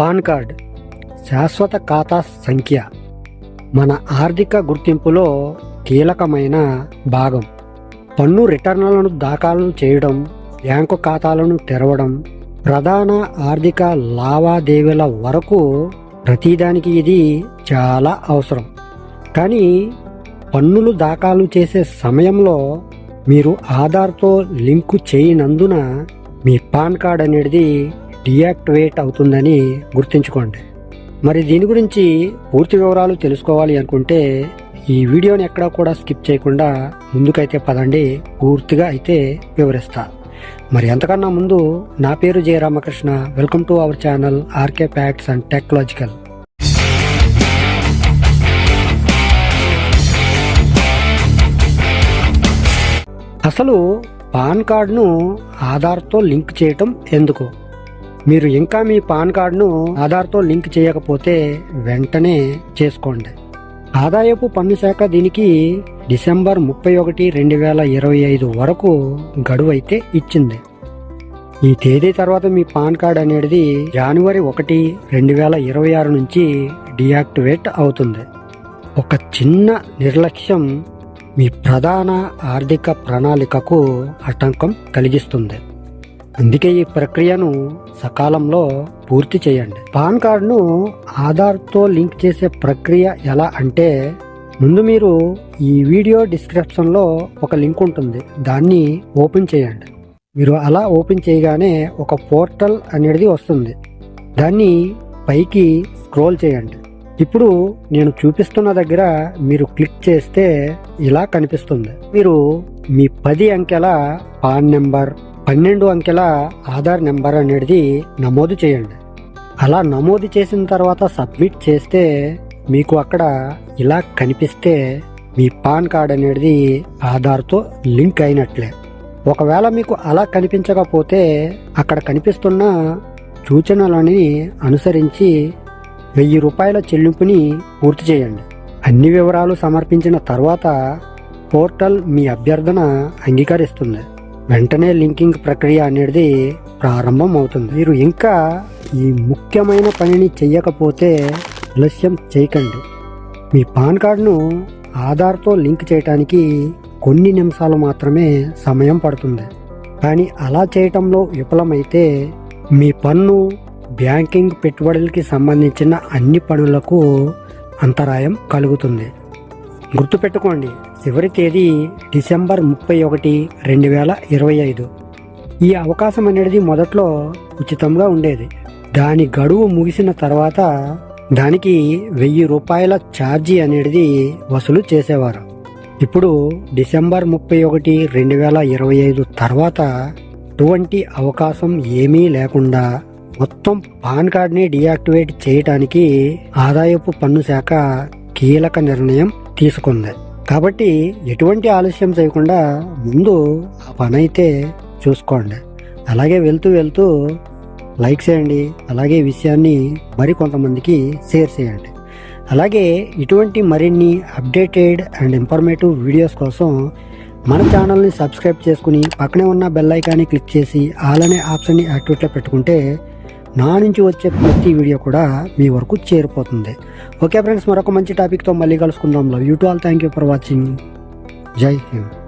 Pan card శాశ్వత ఖాతా సంఖ్య మన ఆర్థిక గుర్తింపులో కీలకమైన భాగం. పన్ను రిటర్న్లను దాఖలు చేయడం బ్యాంకు ఖాతాలను తెరవడం ప్రధాన ఆర్థిక లావాదేవీల వరకు ప్రతిదానికి ఇది చాలా అవసరం. కానీ పన్నులు దాఖలు చేసే సమయంలో మీరు ఆధార్తో లింకు చేయనందున మీ పాన్ కార్డ్ అనేది డియాక్టివేట్ అవుతుందని గుర్తుంచుకోండి. మరి దీని గురించి పూర్తి వివరాలు తెలుసుకోవాలి అనుకుంటే ఈ వీడియోని ఎక్కడా కూడా స్కిప్ చేయకుండా ముందుకైతే పదండి. పూర్తిగా అయితే వివరిస్తా. మరి ఎంతకన్నా ముందు నా పేరు Jaya Ramakrishna. Welcome to our channel RK packs and technological అసలు పాన్ కార్డును ఆధార్తో లింక్ చేయటం ఎందుకు? మీరు ఇంకా మీ పాన్ కార్డును ఆధార్తో లింక్ చేయకపోతే వెంటనే చేసుకోండి. ఆదాయపు పన్ను శాఖ దీనికి డిసెంబర్ ముప్పై ఒకటి రెండు వేల ఇరవై ఐదు వరకు గడువు అయితే ఇచ్చింది. ఈ తేదీ తర్వాత మీ పాన్ కార్డ్ అనేది జనవరి ఒకటి రెండు వేల ఇరవై ఆరు నుంచి డియాక్టివేట్ అవుతుంది. ఒక చిన్న నిర్లక్ష్యం మీ ప్రధాన ఆర్థిక ప్రణాళికకు ఆటంకం కలిగిస్తుంది. అందుకే ఈ ప్రక్రియను సకాలంలో పూర్తి చేయండి. పాన్ కార్డును ఆధార్తో లింక్ చేసే ప్రక్రియ ఎలా అంటే ముందు మీరు ఈ వీడియో డిస్క్రిప్షన్లో ఒక లింక్ ఉంటుంది. దాన్ని ఓపెన్ చేయండి. మీరు అలా ఓపెన్ చేయగానే ఒక పోర్టల్ అనేది వస్తుంది. దాన్ని పైకి స్క్రోల్ చేయండి. ఇప్పుడు నేను చూపిస్తున్న దగ్గర మీరు క్లిక్ చేస్తే ఇలా కనిపిస్తుంది. మీరు మీ పది అంకెల పాన్ నెంబర్ పన్నెండు అంకెల ఆధార్ నెంబర్ అనేది నమోదు చేయండి. అలా నమోదు చేసిన తర్వాత సబ్మిట్ చేస్తే మీకు అక్కడ ఇలా కనిపిస్తే మీ పాన్ కార్డ్ అనేది ఆధార్తో లింక్ అయినట్లే. ఒకవేళ మీకు అలా కనిపించకపోతే అక్కడ కనిపిస్తున్న సూచనలని అనుసరించి వెయ్యి రూపాయల చెల్లింపుని పూర్తి చేయండి. అన్ని వివరాలు సమర్పించిన తర్వాత పోర్టల్ మీ అభ్యర్థన అంగీకరిస్తుంది. వెంటనే లింకింగ్ ప్రక్రియ అనేది ప్రారంభం అవుతుంది మీరు ఇంకా ఈ ముఖ్యమైన పనిని చెయ్యకపోతే ఆలస్యం చేయకండి. మీ పాన్ కార్డును ఆధార్తో లింక్ చేయడానికి కొన్ని నిమిషాలు మాత్రమే సమయం పడుతుంది. కానీ అలా చేయటంలో విఫలమైతే మీ పన్ను బ్యాంకింగ్ పెట్టుబడులకి సంబంధించిన అన్ని పనులకు అంతరాయం కలుగుతుంది. గుర్తుపెట్టుకోండి చివరి తేదీ డిసెంబర్ ముప్పై ఒకటి రెండు వేల ఇరవై ఐదు. ఈ అవకాశం అనేది మొదట్లో ఉచితంగా ఉండేది. దాని గడువు ముగిసిన తర్వాత దానికి వెయ్యి రూపాయల ఛార్జీ అనేది వసూలు చేసేవారు. ఇప్పుడు డిసెంబర్ ముప్పై ఒకటి రెండు వేల ఇరవై ఐదు తర్వాత అటువంటి అవకాశం ఏమీ లేకుండా మొత్తం పాన్ కార్డ్ని డియాక్టివేట్ చేయటానికి ఆదాయపు పన్ను శాఖ కీలక నిర్ణయం తీసుకుంది. కాబట్టి ఎటువంటి ఆలస్యం చేయకుండా ముందు ఆ పని అయితే చూసుకోండి. అలాగే వెళ్తూ వెళ్తూ లైక్ చేయండి. అలాగే విషయాన్ని మరి కొంతమందికి షేర్ చేయండి. అలాగే ఇటువంటి మరిన్ని అప్డేటెడ్ అండ్ ఇన్ఫర్మేటివ్ వీడియోస్ కోసం మన ఛానల్ని సబ్స్క్రైబ్ చేసుకుని పక్కనే ఉన్న బెల్ ఐకాన్ని క్లిక్ చేసి ఆల్ అనే ఆప్షన్ని యాక్టివేట్లో పెట్టుకుంటే నా నుంచి వచ్చే ప్రతి వీడియో కూడా మీ వరకు చేరిపోతుంది. ఓకే ఫ్రెండ్స్ మరొక మంచి టాపిక్తో మళ్ళీ కలుసుకుందాం. Love you to all thank you for watching Jai Hind.